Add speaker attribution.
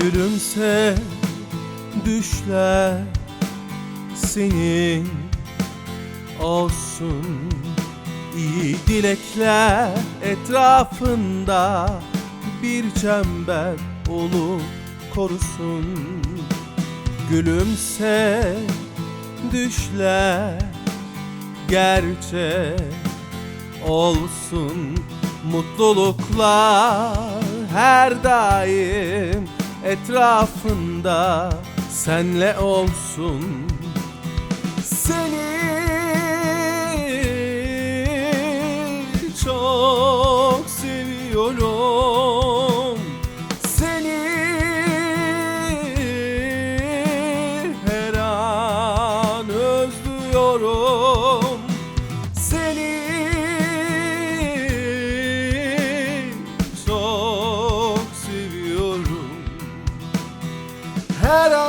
Speaker 1: Gülümse düşler senin olsun. İyi dilekler etrafında bir çember olup korusun. Gülümse düşler gerçek olsun. Mutluluklar her daim etrafında senle olsun. Seni çok seviyorum. Seni her an özlüyorum çok seviyorum Her an